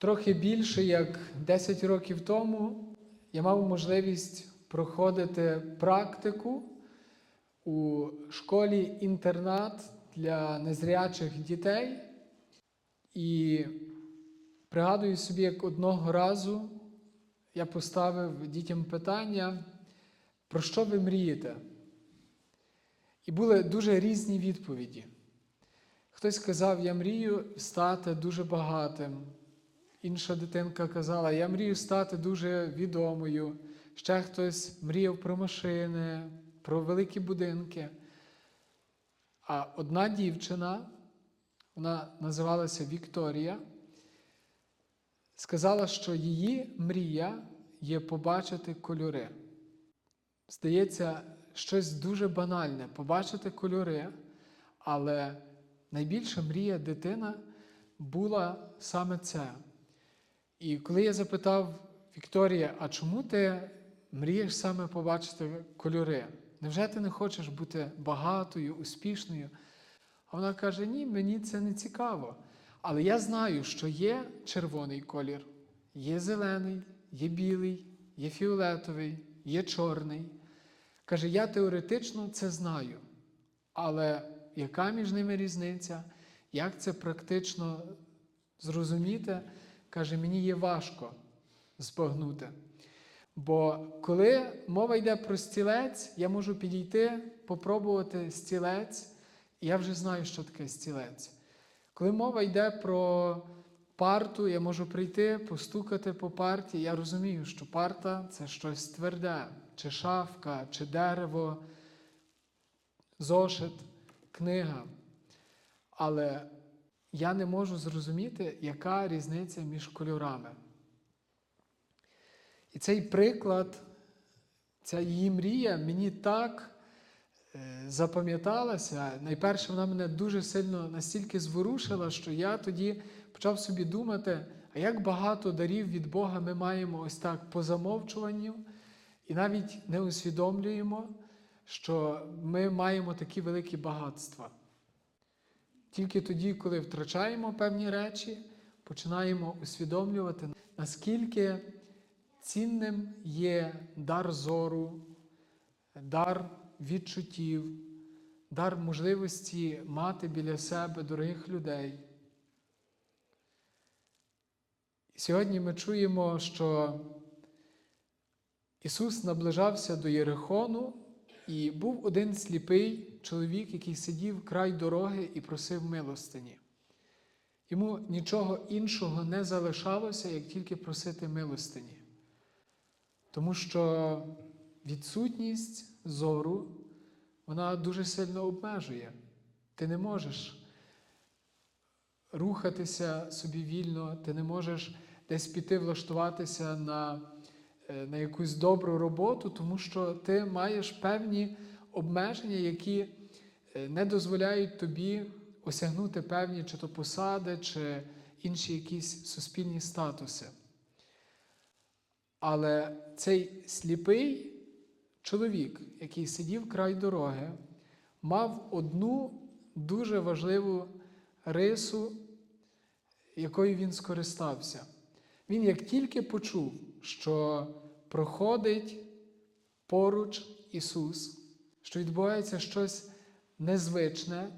Трохи більше як 10 років тому я мав можливість проходити практику у школі-інтернат для незрячих дітей. І пригадую собі, як одного разу я поставив дітям питання, про що ви мрієте? І були дуже різні відповіді. Хтось сказав, я мрію стати дуже багатим. Інша дитинка казала, я мрію стати дуже відомою. Ще хтось мріяв про машини, про великі будинки. А одна дівчина, вона називалася Вікторія, сказала, що її мрія є побачити кольори. Здається, щось дуже банальне побачити кольори, але найбільша мрія дитина була саме це. І коли я запитав Вікторія, а чому ти мрієш саме побачити кольори? Невже ти не хочеш бути багатою, успішною? А вона каже: ні, мені це не цікаво. Але я знаю, що є червоний колір, є зелений, є білий, є фіолетовий, є чорний. Каже, я теоретично це знаю. Але яка між ними різниця? Як це практично зрозуміти? Каже, мені є важко збагнути. Бо коли мова йде про стілець, я можу підійти, попробувати стілець, і я вже знаю, що таке стілець. Коли мова йде про парту, я можу прийти, постукати по парті, я розумію, що парта це щось тверде, чи шафка, чи дерево, зошит, книга. Але я не можу зрозуміти, яка різниця між кольорами. І цей приклад, ця її мрія мені так е, запам'яталася. Найперше, вона мене дуже сильно настільки зворушила, що я тоді почав собі думати, а як багато дарів від Бога ми маємо ось так по замовчуванню, і навіть не усвідомлюємо, що ми маємо такі великі багатства. Тільки тоді, коли втрачаємо певні речі, починаємо усвідомлювати, наскільки цінним є дар зору, дар відчуттів, дар можливості мати біля себе дорогих людей. Сьогодні ми чуємо, що Ісус наближався до Єрихону, і був один сліпий чоловік, який сидів край дороги і просив милостині. Йому нічого іншого не залишалося, як тільки просити милостині. Тому що відсутність зору, вона дуже сильно обмежує. Ти не можеш рухатися собі вільно, ти не можеш десь піти влаштуватися на, на якусь добру роботу, тому що ти маєш певні обмеження, які е, не дозволяють тобі осягнути певні чи то посади, чи інші якісь суспільні статуси. Але цей сліпий чоловік, який сидів край дороги, мав одну дуже важливу рису, якою він скористався. Він як тільки почув, що проходить поруч Ісус, що відбувається щось незвичне,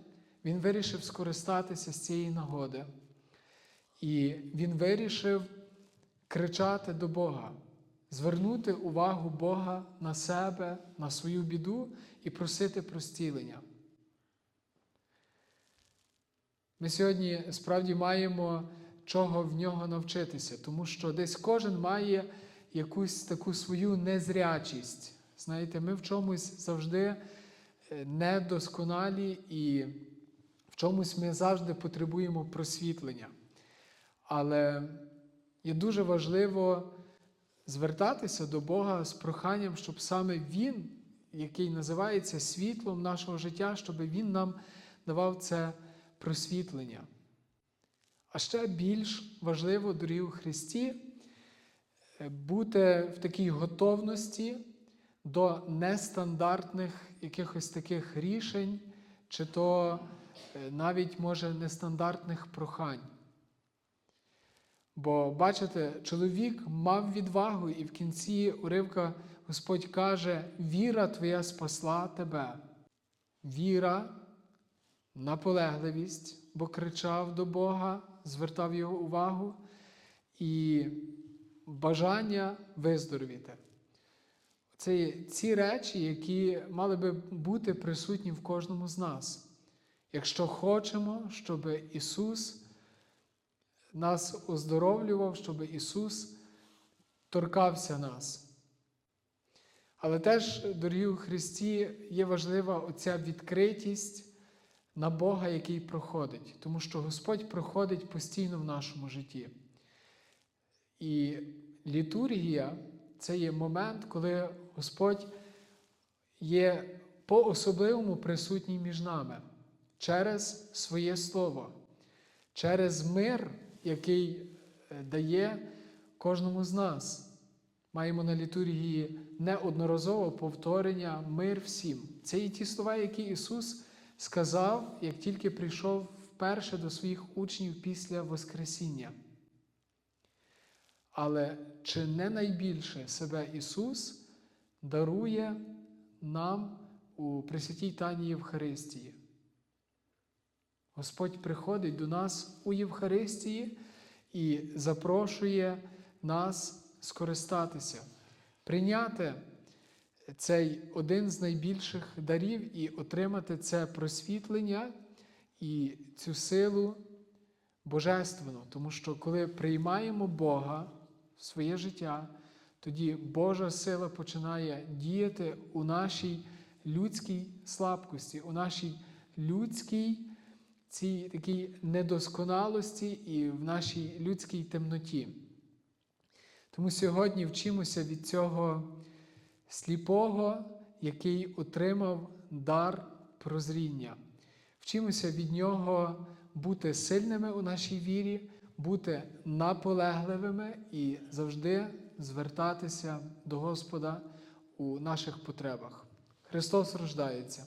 він вирішив скористатися з цієї нагоди. І він вирішив кричати до Бога, звернути увагу Бога на себе, на свою біду і просити про зцілення. Ми сьогодні справді маємо чого в нього навчитися, тому що десь кожен має якусь таку свою незрячість. Знаєте, ми в чомусь завжди е, недосконалі і в чомусь ми завжди потребуємо просвітлення. Але є дуже важливо звертатися до Бога з проханням, щоб саме Він, який називається світлом нашого життя, щоб Він нам давав це просвітлення. А ще більш важливо, дорогі у Христі, е, бути в такій готовності до нестандартних якихось таких рішень, чи то е, навіть може нестандартних прохань. Бо, бачите, чоловік мав відвагу, і в кінці уривка Господь каже: віра твоя спасла тебе. Віра, наполегливість, бо кричав до Бога, звертав його увагу, і бажання виздоровіти. Це ці речі, які мали би бути присутні в кожному з нас. Якщо хочемо, щоб Ісус нас оздоровлював, щоб Ісус торкався нас. Але теж, дорогі у Христі, є важлива оця відкритість на Бога, який проходить, тому що Господь проходить постійно в нашому житті. І літургія це є момент, коли Господь є по-особливому присутній між нами через своє Слово, через мир, який е, дає кожному з нас. Маємо на літургії неодноразово повторення мир всім. Це і ті слова, які Ісус сказав, як тільки прийшов вперше до своїх учнів після Воскресіння. Але чи не найбільше себе Ісус дарує нам у Пресвятій Тані Євхаристії? Господь приходить до нас у Євхаристії і запрошує нас скористатися, прийняти цей один з найбільших дарів і отримати це просвітлення і цю силу божественну. Тому що коли приймаємо Бога в своє життя, тоді Божа сила починає діяти у нашій людській слабкості, у нашій людській цій такій недосконалості і в нашій людській темноті. Тому сьогодні вчимося від цього сліпого, який отримав дар прозріння. Вчимося від нього бути сильними у нашій вірі, бути наполегливими і завжди звертатися до Господа у наших потребах. Христос рождається.